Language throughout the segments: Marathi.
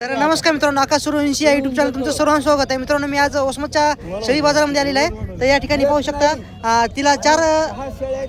तर नमस्कार मित्रांनो आकाश सुरवंशी या युट्यूब चॅनल तुमचं सर्वांचं स्वागत आहे. मित्रांनो मी आज ओसमतच्या शेळी बाजारामध्ये आलेला आहे. तर या ठिकाणी पाहू शकता अं, तिला चार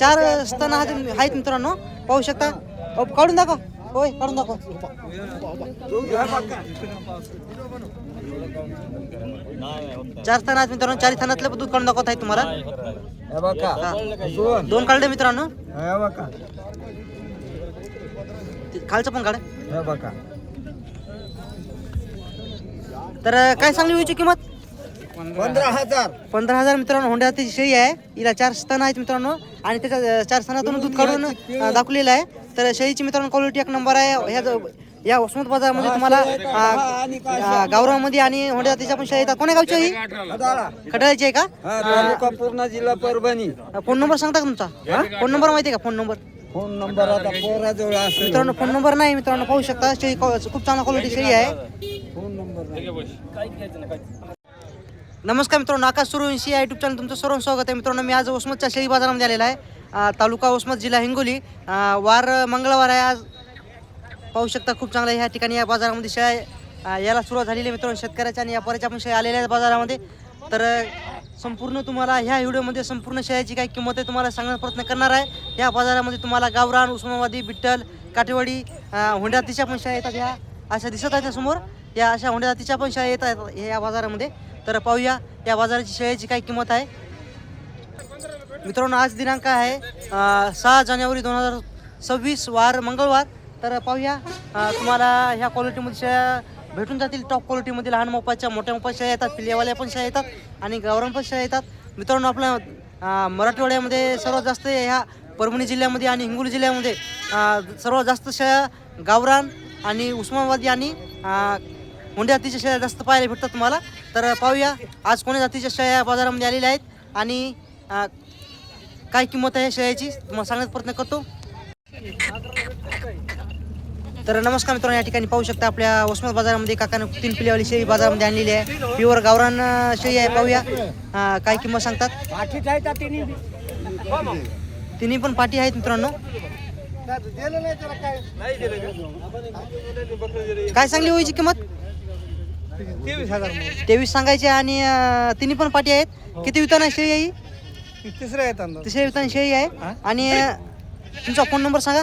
चार स्तन आहेत आहेत मित्रांनो. पाहू शकता. अहो, काढून दाखव. होय काढून दाखव. चार स्थान आहेत मित्रांनो. चार स्थानातलं दूध काढून दाखवत आहे तुम्हाला. हे बघा. हा. दोन. काढले मित्रांनो. हे बघा. ते खालचं पण काढ. हे बघा. तर काय सांगली होईची किंमत? पंधरा हजार. पंधरा हजार मित्रांनो होंड्याची शेळी आहे. हिला चार स्तन आहेत मित्रांनो. आणि त्याच्या चार स्तनातून दूध काढून दाखवलेलं आहे. तर शेळीची मित्रांनो क्वालिटी एक नंबर आहे. ह्या या वसमत बाजारामध्ये तुम्हाला गावरामध्ये आणि होंड्या तिच्या पण शेळी येतात कोण्या गावची आहे ही. खटाळ्याची आहे का? पूर्ण जिल्हा परभणी. फोन नंबर सांगता का तुमचा? फोन नंबर माहिती आहे का? Phone number. फोन नंबर आता मित्रांनो फोन नंबर नाही. मित्रांनो पाहू शकता. शेळी खूप चांगला क्वालिटी शेळी आहे. नमस्कार मित्रांनो आकाश सुरवंशी या युट्यूब चॅनल तुमचं सर्व स्वागत आहे. मित्रांनो मी आज वसमतच्या शेळी बाजारामध्ये आलेला आहे. तालुका वसमत जिल्हा हिंगोली. वार मंगळवार आहे. आज पाहू शकता खूप चांगलं ह्या ठिकाणी या बाजारामध्ये शेळ्या याला सुरुवात झालेली आहे मित्रांनो. शेतकऱ्याच्या आणि व्यापाऱ्याच्या पण शेळ्या आलेल्या आहेत बाजारामध्ये. तर संपूर्ण तुम्हाला ह्या व्हिडिओमध्ये संपूर्ण शेळ्याची काय किंमत आहे तुम्हाला सांगण्याचा प्रयत्न करणार आहे. या बाजारामध्ये तुम्हाला गावरान उस्मानाबादी बिट्टल काटेवाडी अं, होंड्या तिच्या पण शेळ्या येतात ह्या. अशा दिसत आहेत समोर. या अशा होंड्या जातीच्या पण शेळ्या येतात या बाजारामध्ये. तर पाहूया या बाजाराची शेळ्याची काय किंमत आहे. मित्रांनो आज दिनांक आहे सहा जानेवारी दोन हजार सव्वीस वार मंगळवार. तर पाहूया तुम्हाला ह्या क्वालिटीमध्ये शेळ्या भेटून जातील. टॉप क्वालिटीमध्ये लहान मोपाच्या मोठ्या मोपा शेळ्या येतात पिल्लेवाल्या पण शेळ्या येतात आणि गावरान पण शेळ्या येतात. मित्रांनो आपल्या मराठवाड्यामध्ये सर्वात जास्त ह्या परभणी जिल्ह्यामध्ये आणि हिंगोली जिल्ह्यामध्ये सर्वात जास्त शेळ्या गावरान आणि उस्मानाबादी आणि अं, हुंड्या जातीच्या शेळ्या जास्त पाहायला भेटतात तुम्हाला? तर पाहूया आज कोण्या जातीच्या शेळ्या बाजारामध्ये आलेल्या आहेत आणि काय किंमत आहे शेळ्याची? तुम्हाला सांगण्याचा प्रयत्न करतो. तर नमस्कार मित्रांनो या ठिकाणी पाहू शकता आपल्या वसमत बाजारामध्ये काकानं तीन पिल्लेवाली शेळी बाजारामध्ये आणलेली आहे. प्युअर गावरान शेळी आहे पाहूया. काय किंमत सांगतात? तिन्ही पण पाठी आहेत मित्रांनो. काय? सांगली होईची किंमत? तेवीस हजार. तेवीस सांगायची आणि अं, तिन्ही पण पाठी आहेत. किती वितान आहे शेळी आहे ही? तिसऱ्या येतात तिसऱ्या वितान शेळी आहे. आणि अं, तुमचा फोन नंबर सांगा.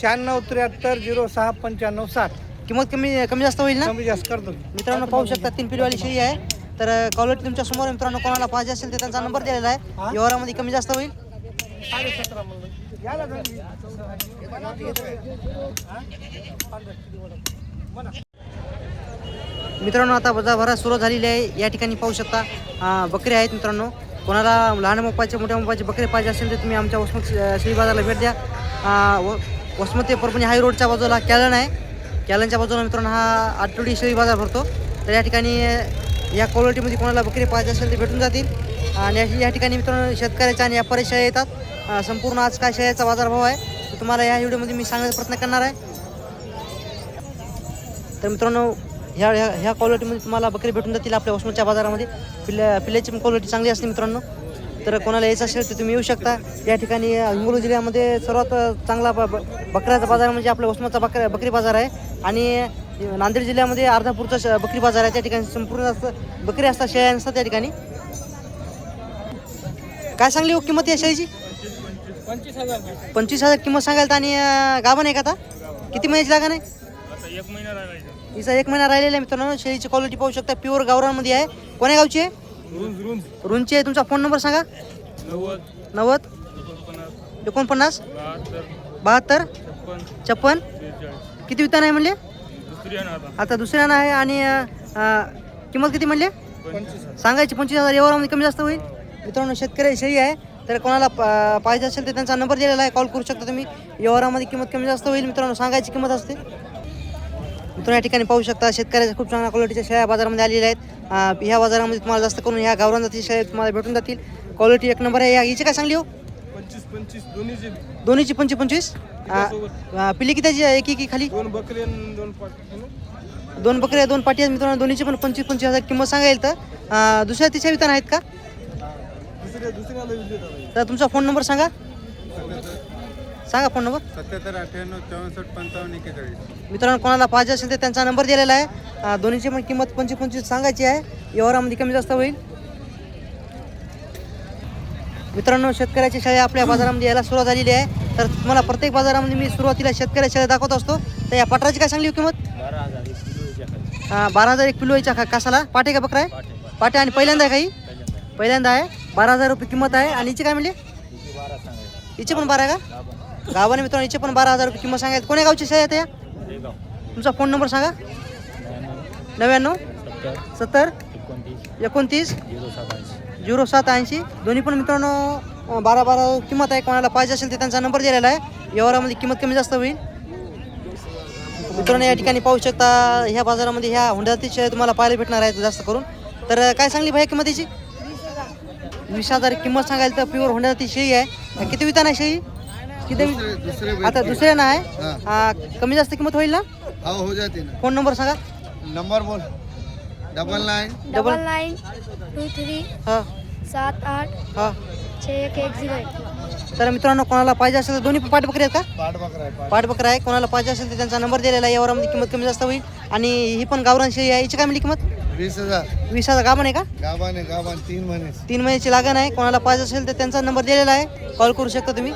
शहाण्णव त्र्याहत्तर झिरो सहा पंच्याण्णव साठ किंमत कमी कमी जास्त होईल ना? कमी जास्त करतो मित्रांनो पाहू शकता तीन पिढीवाली शेळी आहे. तर क्वालिटी तुमच्यासमोर आहे. मित्रांनो कोणाला पाहिजे असेल तर त्यांचा नंबर दिलेला आहे. व्यवहारामध्ये कमी जास्त होईल. मित्रांनो आता बाजारभरात सुरू झालेली आहे. या ठिकाणी पाहू शकता बकऱ्या आहेत मित्रांनो. कोणाला लहान मोपाचे मोठ्या मोपाचे बकरी पाहिजे असेल तर तुम्ही आमच्या वसमत श्री बाजारला बाजाराला भेट द्या. व वसमत ते परभणी हाय रोडच्या बाजूला कॅलन आहे. कॅलनच्या बाजूला मित्रांनो हा आठवडी शेळी बाजार भरतो. तर या ठिकाणी या क्वालिटीमध्ये कोणाला बकरी पाहिजे असेल ते भेटून जातील. आणि या- या ठिकाणी मित्रांनो शेतकऱ्याच्या आणि व्यापारी शाळा येतात. संपूर्ण आज काय शाळेचा बाजारभाव आहे तुम्हाला या व्हिडिओमध्ये मी सांगण्याचा प्रयत्न करणार आहे. तर मित्रांनो ह्या ह्या ह्या क्वालिटीमध्ये तुम्हाला बकरी भेटून जातील आपल्या वसमतच्या बाजारामध्ये. पिल्ल्या पिल्ल्याची क्वालिटी चांगली असते मित्रांनो. तर कोणाला यायचं असेल तर तुम्ही येऊ शकता. या ठिकाणी हिंगोली जिल्ह्यामध्ये सर्वात चांगला ब ब- बकऱ्याचा बाजार म्हणजे आपल्या वसमतचा बकऱ्या बकरी बाजार आहे. आणि नांदेड जिल्ह्यामध्ये अर्धापूरचा श- बकरी बाजार आहे. त्या ठिकाणी संपूर्ण असतं बकरी असतात शेळ्या असतात त्या ठिकाणी. काय सांगली हो किंमत या शेळीची? पंचवीस हजार पंचवीस हजार किंमत सांगाल तर आणि अ, गाभण आहे का आता? किती महिन्याची लागण आहे? एक महिना हिचा एक महिना राहिलेला आहे मित्रांनो. शेळीची क्वालिटी पाहू शकता. प्युअर गावरानमध्ये आहे. कोण्या गावची आहे? रुंची आहे. तुमचा फोन नंबर सांगा. नव्वद. एकोणपन्नास. बहात्तर. छप्पन. किती वितान आहे म्हणले? आता. दुसऱ्यानं आहे आणि किंमत किती म्हणले? सांगायची पंचवीस हजार. व्यवहारामध्ये कमी जास्त होईल. मित्रांनो शेतकरी शेळी आहे. तर कोणाला पाहिजे असेल तर त्यांचा नंबर दिलेला आहे. कॉल करू शकता तुम्ही. व्यवहारामध्ये किंमत कमी जास्त होईल. मित्रांनो सांगायची किंमत असते. मित्रांनो या ठिकाणी पाहू शकता शेतकऱ्याच्या खूप चांगल्या क्वालिटीच्या शेळ्या बाजारामध्ये आलेल्या आहेत. ह्या बाजारामध्ये तुम्हाला जास्त करून ह्या गावरान जातीच्या शेळ्या तुम्हाला भेटून जातील. क्वालिटी एक नंबर आहे. या हिची काय सांगली हो? पंचवीस पंचवीस दोन्हीचे दोन्हीची पंचवीस पंचवीस? अं, पिल्ली किती आहे? एक एक खाली? दोन बकरी दोन पाट दोन बकऱ्या दोन पाटी आहेत मित्रांनो. दोन्हीची पण पंचवीस पंचवीस हजार किंमत सांगायला तर. दुसऱ्या तिसऱ्या वितान आहेत का? तर तुमचा फोन नंबर सांगा. सांगा फोन नंबर सत्याहत्तर अठ्ठ्याण्णव चौसष्ट पंचावन्न एकेचाळीस मित्रांनो कोणाला पाहिजे असेल तर त्यांचा नंबर दिलेला आहे. अं, दोन्हीची पण किंमत पंचवीस पंचवीस सांगायची आहे. व्यवहारामध्ये कमी जास्त होईल. मित्रांनो शेतकऱ्याची शाळा आपल्या बाजारामध्ये यायला सुरुवात झालेली आहे. तर तुम्हाला प्रत्येक बाजारामध्ये मी सुरुवातीला शेतकऱ्याच्या शाळा दाखवत असतो. तर या पटराची काय सांगली हो किंमत? अं, बारा हजार एक किलो याच्या का कासाला पाटे का बकरा आहे? पाटे आणि पहिल्यांदा आहे काही पहिल्यांदा आहे. बारा हजार रुपये किंमत आहे. आणि हिची काय म्हणली? हिची पण बारा आहे का? गावाने मित्रांनो हिचे पण बारा हजार रुपये किंमत सांगायची. कोण्या गावची शाळा आहे या तुमचा फोन नंबर सांगा. नव्याण्णव. सत्तर. एकोणतीस. झिरो सात ऐंशी. दोन्ही पण मित्रांनो बारा बारा किंमत आहे. कोणाला पाहिजे असेल तर त्यांचा नंबर दिलेला आहे. व्यवहारामध्ये किंमत कमी जास्त होईल. मित्रांनो या ठिकाणी पाहू शकता ह्या बाजारामध्ये ह्या शेळ्या तुम्हाला पाहायला भेटणार आहेत जास्त करून. तर काय सांगली भाई किंमत याची वीस हजार. किंमत सांगायला तर प्युअर होंडाची शेळी आहे. किती वितान आहे शेळी? किती? दुसरे आता दुसऱ्या ना आहे हा, कमी जास्त किंमत होईल ना? हाँ हो जाते ना फोन नंबर सांगा. नंबर बोल. Double nine double nine two three हां. सात आठ हां. छः एक एक झिरो तर मित्रांनो कोणाला पाहिजे असेल तर दोन्ही पाठबकरी आहेत का? पाठ बकरा है पाठबकरा आहे. कोणाला पाहिजे असेल तर त्यांचा नंबर दिलेला आहे. यावरामध्ये किंमत कमी जास्त होईल. आणि ही पण गावरान शेळी आहे. हिची काय मिळली किंमत? बीस हजार. वीस हजार. गाभण आहे का? गाबान है गाबान तीन महीने तीन महिन्याची लागण आहे. कोणाला पाहिजे असेल तर त्यांचा नंबर दिलेला आहे. कॉल करू शकता तुम्ही.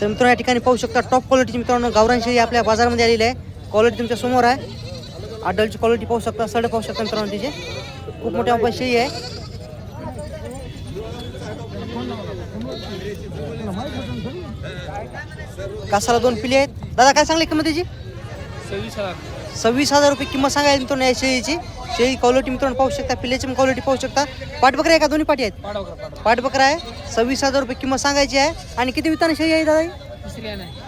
तर मित्रांनो या ठिकाणी पाहू शकता टॉप क्वालिटीची मित्रांनो गावरान शेळी आपल्या बाजारामध्ये आलेली आहे. क्वालिटी तुमच्यासमोर आहे. अडलची क्वालिटी पाहू शकता सड पाहू शकता मित्रांनो तिचे. खूप मोठ्या मोठ्या आहे. कासाला दोन पिले आहेत. दादा काय सांगले किंमत त्याची सव्वीस हजार. सव्वीस हजार रुपये किंमत सांगायला मित्रांनो या शेळीची. शेळी क्वालिटी मित्रांनो पाहू शकता पिल्याची पण क्वालिटी पाहू शकता. पाठबकरी आहे का? दोन्ही पाठी आहेत? पाठबकरा आहे. सव्वीस हजार रुपये किंमत सांगायची आहे. आणि किती विताने शेळी आहे दादा? ही?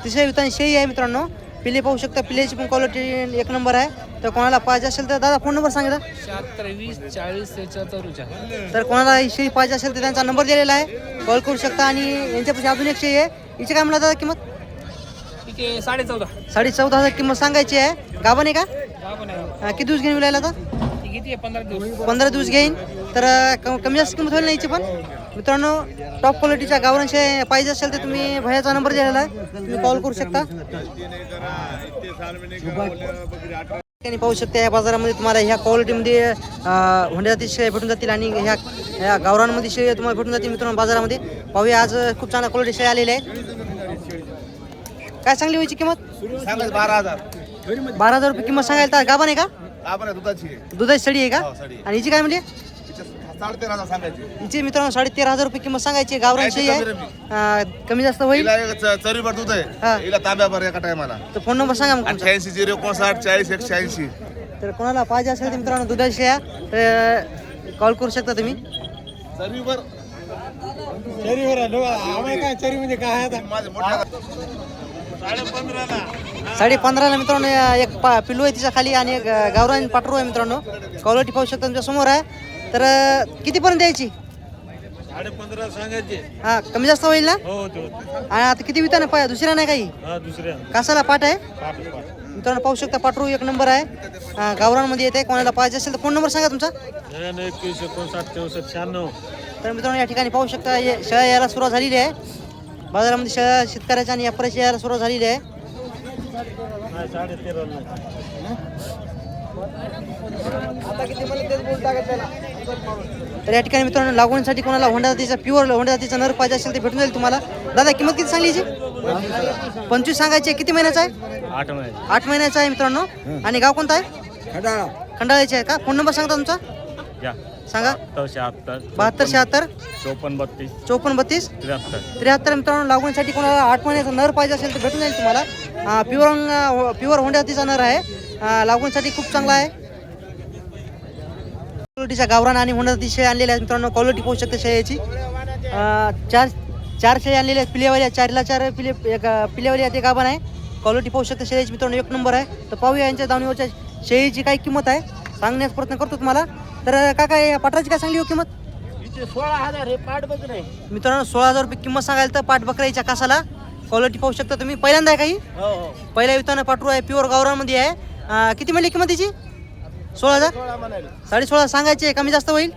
तिसऱ्या विताने शेळी आहे मित्रांनो. पिले पाहू शकता पिल्याची पण क्वालिटी एक नंबर आहे. तर कोणाला पाहिजे असेल तर दादा फोन नंबर सांगा शहात्तर वीस चाळीस त्रेचाळीस तर कोणाला शेळी पाहिजे असेल तर त्यांचा नंबर दिलेला आहे. कॉल करू शकता आणि यांच्यापाशी अजून एक शेळी आहे. हिची काय म्हणला दादा किंमत? आहे साडे चौदा. साडे चौदा हजार किंमत सांगायची आहे. गाभण आहे का? आहे. अं, किती दिवस घेऊन विलायला आता ती? किती आहे? पंधरा दिवस. पंधरा दिवस घेईन. तर अं, क- कमी जास्त किंमत होईल ना याची पण? मित्रांनो टॉप क्वालिटीच्या गावरांचे पाहिजे असेल तर तुम्ही भयाचा नंबर दिलेला आहे. तुम्ही कॉल करू शकता. ठिकाणी पाहू शकता या बाजारामध्ये तुम्हाला ह्या क्वालिटीमध्ये होंड्या जाती शेळ्या भेटून जातील आणि ह्या ह्या गावरांमध्ये शेळ्या तुम्हाला भेटून जातील मित्रांनो बाजारामध्ये. पाहूया आज अं, खूप चांगल्या क्वालिटी शेळ्या आलेल्या आहेत. काय सांगली व्हायची किंमत? सांगा बारा हजार. बारा हजार रुपये किंमत सांगायला तर गाभण आहे का? आपण दुधाची आहे. दुधाची सडी आहे का? हो, सडी. आणि हिची काय म्हणजे साडे तेरा हजार सांगायची हिची मित्रांनो साडे तेरा हजार रुपये किंमत सांगायची गावरान शेळी आहे. अं, कमी जास्त होईल? हिला एक च- चरीभर दूध हा. आहे हिला तांब्याभर एका टायमाला तर फोन नंबर सांगा मग तुमचा. अठ्ठ्याऐंशी झिरो एकोणसाठ चाळीस एकशे ऐंशी. तर कोणाला पाहिजे असेल तर मित्रांनो दुधाची शेळ्या तर कॉल करू शकता तुम्ही. चरीभर चरीवर आम्हाला काय चरी म्हणजे काय आहे आता? माझे मोठ्या साडे पंधराला मित्रांनो एक पा पिल्लू आहे तिच्या खाली आणि एक गावरान पाटरू आहे मित्रांनो. क्वालिटी पाहू शकता तुमच्यासमोर आहे. तर कितीपर्यंत द्यायची साडे पंधरा सांगायचे. हा कमी जास्त होईल ना? हो आणि आता किती विताने पाय दुसऱ्या नाही काही? हा दुसऱ्या. कासाला पाठ आहे? मित्रांनो पाहू शकता पाटरू एक नंबर आहे. गावरानमध्ये येते. कोणाला पाहिजे असेल तर फोन नंबर सांगा तुमचा. एकवीस एकोणसाठ चौसष्ट शहाण्णव. तर मित्रांनो या ठिकाणी पाहू शकता हे शेळ्या यायला सुरुवात झालेली आहे. बाजारामध्ये शेळ्या शेतकऱ्याच्या आणि व्यापाऱ्याच्या यायला सुरुवात झालेली आहे. तेरा या ठिकाणी मित्रांनो लागवणीसाठी कोणाला होंडा जातीचा प्युअर होंडा जातीचा नर पाहिजे असेल ते भेटून जाईल तुम्हाला. दादा किंमत किती सांगली याची? पंचवीस सांगायची आहे. किती महिन्याचा आहे? आठ महिने आठ महिन्याचा आहे मित्रांनो. आणि गाव कोणतं आहे? खंडाळ्याचे आहे का? फोन नंबर सांगता तुमचा? या. सांगा. बहात्तर शहात्तर? चोपन्न बत्तीस. चोपन्न बत्तीस? त्र्याहत्तर. त्र्याहत्तर मित्रांनो लागवणीसाठी कोणाला आठ महिन्याचा नर पाहिजे असेल तर भेटून जाईल तुम्हाला. प्युअर प्युअर होंडा जातीचा नर आहे. लागवणीसाठी खूप चांगला आहे. क्वालिटीच्या गावरान आणि होंडा जाती शेळ्या आणलेल्या आहेत मित्रांनो. क्वालिटी पाहू शकते शेळ्याची. अं, चार चार शेळ्या आणलेल्या आहेत. पिलेवाल्या चारला चार पिले एक अं, पिलेवाली आहे ते गाभण आहे. क्वालिटी पाहू शकते शेळ्याची मित्रांनो एक नंबर आहे. तर पाहूया यांच्या दावणीवरच्या शेळीची काय किंमत आहे. सांगण्याचा प्रयत्न करतो तुम्हाला. तर काका या पटराची काय सांगली हो किंमत? सोळा हजार हे पाठ नाही. मित्रांनो सोळा हजार रुपये किंमत सांगायला तर पाठ बकराईच्या कासाला क्वालिटी पाहू शकता तुम्ही. पहिल्यांदा आहे काही हो? हो पहिल्या वितानं पाठरू आहे प्युअर गावरानमध्ये आहे. अं, किती मिळली किंमत त्याची सोळा हजार? साडे सोळा सांगायचे कमी जास्त होईल?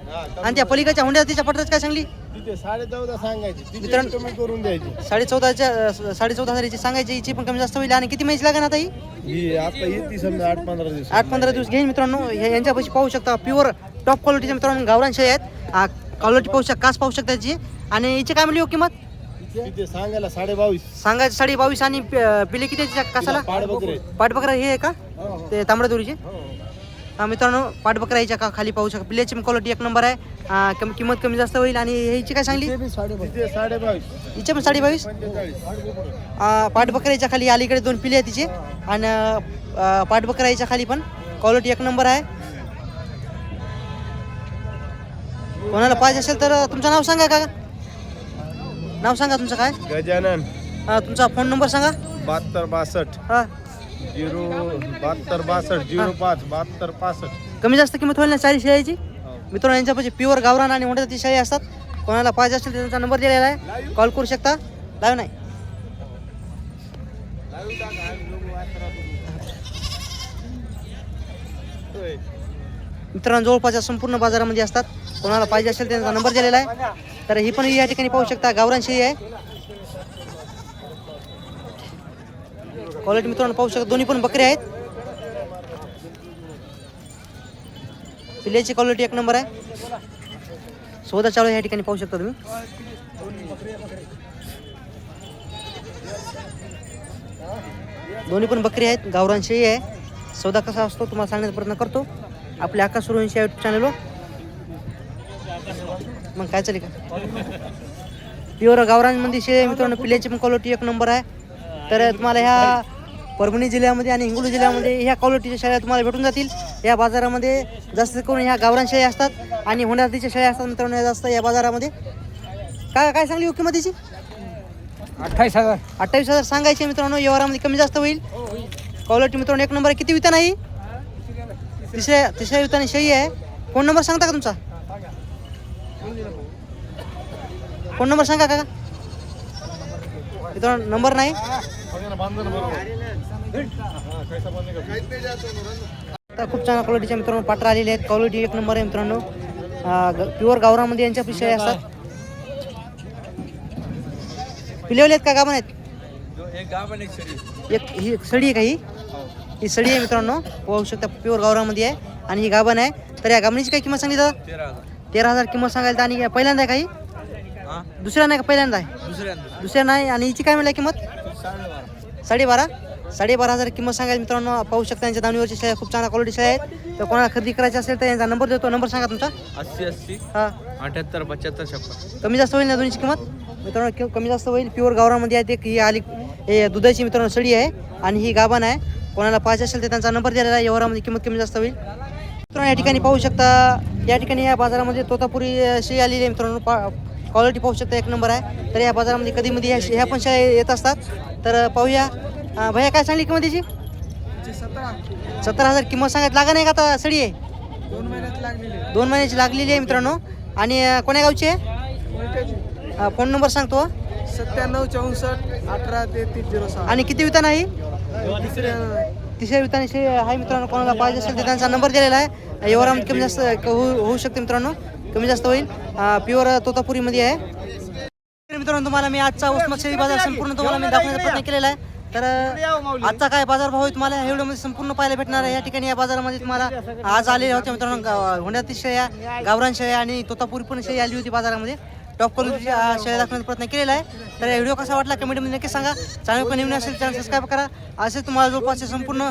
आणि त्या पलीकडच्या हुंड्या तिच्या पटराची काय सांगली? तिथे साडे चौदा सांगायचे. तिथे मित्रांनो- कमी करून द्यायची. साडे चौदाच्या साडे चौदा हजाराची सांगायची हिची पण कमी जास्त होईल. आणि किती महिन्याची लागेल आता ही? ही आता येते समजा आठ पंधरा दिवस. आठ पंधरा दिवस घेईन मित्रांनो. हे- यांच्यापाशी पाहू शकता प्युअर टॉप क्वालिटीचे मित्रांनो गावरान शेळी आहेत. क्वालिटी पाहू शकता कास पाहू शकता याची. आणि हिची काय मिळली हो किंमत? सांगायला साडे बावीस सांगायची साडे बावीस आणि पिले किती कासाला? पाठबकरा हे आहे का? ते तांबड्या दोरीचे हा मित्रांनो पाठबकरा याच्या का खाली पाहू शकता. पिल्याची क्वालिटी एक नंबर आहे. हा, कमी किंमत कमी जास्त होईल आणि ह्याची काय सांगली? तिथे साडे बावीस हिच्या पण साडे बावीस पाठबकऱ्याच्या खाली अलीकडे दोन पिले आहेत तिचे. आणि पाठबकऱ्याच्या खाली पण क्वालिटी एक नंबर आहे. कोणाला पाहिजे असेल तर तुमचं नाव सांगा का नाव सांगा तुमचं काय? गजानन. हा, तुमचा फोन नंबर सांगा. बहात्तर बासष्ट. हा. झिरो बहात्तर बासष्ट झिरो पाच बहात्तर पासष्ट. कमी जास्त किंमत होईल ना चाळीस शेळ्याची? मित्रांनो यांच्यापाशी प्युअर गावरान आणि मोठ्या शेळी असतात. कोणाला पाहिजे असेल तर त्यांचा नंबर दिलेला आहे. कॉल करू शकता. लाईव्ह नाही. मित्रांनो जवळपासच्या संपूर्ण बाजारामध्ये असतात. कोणाला पाहिजे असेल त्यांचा नंबर दिलेला आहे. तर ही पण या ठिकाणी पाहू शकता गावरान शेळी आहे. क्वालिटी मित्रांनो पाहू शकता दोन्ही पण बकरी आहेत. पिल्याची क्वालिटी एक नंबर आहे. सौदा चालू आहे या ठिकाणी पाहू शकता तुम्ही. दोन्ही पण बकरी आहेत गावरान शेळी आहे. सौदा कसा असतो तुम्हाला सांगण्याचा प्रयत्न करतो. आपल्या आकाश सुरवंशी युट्यूब चॅनलवर मग काय चालेल का? प्युअर गावरानमध्ये शेळी मित्रांनो पिल्याची पण क्वालिटी एक नंबर आहे. तर तुम्हाला ह्या परभणी जिल्ह्यामध्ये आणि हिंगोली जिल्ह्यामध्ये ह्या क्वालिटीच्या शेळ्या तुम्हाला भेटून जातील. या बाजारामध्ये जास्त करून ह्या गावरान शेळ्या असतात आणि होंडातीच्या शेळ्या असतात मित्रांनो जास्त या बाजारामध्ये. काय काय सांगली हो किंमतीची अठ्ठावीस हजार. अठ्ठावीस हजार सांगायचे मित्रांनो व्यवहारामध्ये कमी जास्त होईल. क्वालिटी मित्रांनो एक नंबर किती विता नाही तिसऱ्या तिसऱ्या विताने शेळी आहे. फोन नंबर सांगता का तुमचा? फोन नंबर सांगा का मित्रांनो नंबर नाही. खूप चांगल्या क्वालिटीच्या मित्रांनो पाट्रा आलेले आहेत. क्वालिटी एक नंबर आहे मित्रांनो. प्युअर गावरामध्ये यांच्या पिशव्या असतात पिलेवले आहेत का? गाभण आहेत? एक ही एक सडी आहे का ही? ही सडी आहे मित्रांनो. पाहू शकता प्युअर गावरामध्ये आहे. आणि ही गाभण आहे. तर या गाभणीची काय किंमत सांगितली दादा तेरा हजार. किंमत सांगायला आणि पहिल्यांदा आहे का ही? दुसऱ्या नाही का पहिल्यांदा आहे? दुसऱ्या नाही. आणि हिची काय मिळाली किंमत? साडेबारा. साडेबारा. हजार किंमत सांगायला मित्रांनो पाहू शकता यांच्या दावणीवरच्या शेळ्या खूप चांगल्या क्वालिटी शेळ्या आहेत तर कोणाला खरेदी करायची असेल तर यांचा नंबर देतो. नंबर सांगा तुमचा. अस्सी अस्सी. हा. अठ्याहत्तर पचहत्तर छप्पन. कमी जास्त होईल ना दोन्हीची किंमत? मित्रांनो कमी जास्त होईल. प्युअर गावरामध्ये आहे ते ही आली हे दुधाची मित्रांनो सडी आहे. आणि ही गाभण आहे. कोणाला पाहिजे असेल तर त्यांचा नंबर दिलेला आहे. व्यवहारामध्ये किंमत कमी जास्त होईल. मित्रांनो या ठिकाणी पाहू शकता या ठिकाणी या बाजारामध्ये तोतापुरी शेळी आलेली आहे. मित्रांनो पा क्वालिटी पाहू शकता एक नंबर आहे. तर या बाजारामध्ये कधी मध्ये ह्या ह्या पण शेळ्या येत असतात. तर पाहूया. भैया काय सांगली किंमत त्याची सत्तर हजार. किंमत सांगत लागा नाही का आता सडी आहे? दोन महिन्यात लागलेली दोन महिन्याची लागलेली आहे मित्रांनो. आणि कोण्या गावची आहे? फोन नंबर सांगतो. सत्त्याण्णव चौसष्ट अठरा तेहतीस झिरो सहा. आणि किती वितान आहे? तिसऱ्या तिसऱ्या हाय आहे मित्रांनो कोणाला पाहिजे असेल तर त्यांचा नंबर दिलेला आहे. व्यवहारामध्ये कमी जास्त होऊ होऊ शकते मित्रांनो. कमी जास्त होईल. प्युअर तोतापुरीमध्ये आहे. मित्रांनो तुम्हाला मी आजचा उस्मत बाजार संपूर्ण तुम्हाला मी दाखवण्याचा प्रयत्न केलेला आहे. तर आजचा काय बाजार भाव तुम्हाला? ह्या व्हिडिओमध्ये संपूर्ण पाहायला भेटणार आहे. या ठिकाणी या बाजारामध्ये तुम्हाला आज आलेले होते मित्रांनो गा- होंड्यातील शेळ्या गावरान शेळ्या आणि तोतापुरी पण शेळी आली होती बाजारामध्ये. टॉप क्वालिटीच्या शेळ्या दाखवण्याचा प्रयत्न केलेला आहे. तर व्हिडिओ कसा वाटला कमेंटमध्ये नक्की सांगा. चॅनल पण नवीन असेल चॅनल सबस्क्राईब करा. असे तुम्हाला जवळपासचे संपूर्ण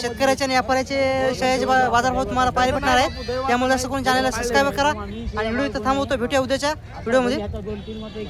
शेतकऱ्याचे आणि व्यापाऱ्याचे शेळ्याचे बाजारभाव तुम्हाला पाहायला भेटणार आहे. त्यामुळे असं करून चॅनलला सबस्क्राईब करा आणि व्हिडिओ इथं थांबवतो भेटूया उद्याच्या व्हिडिओमध्ये.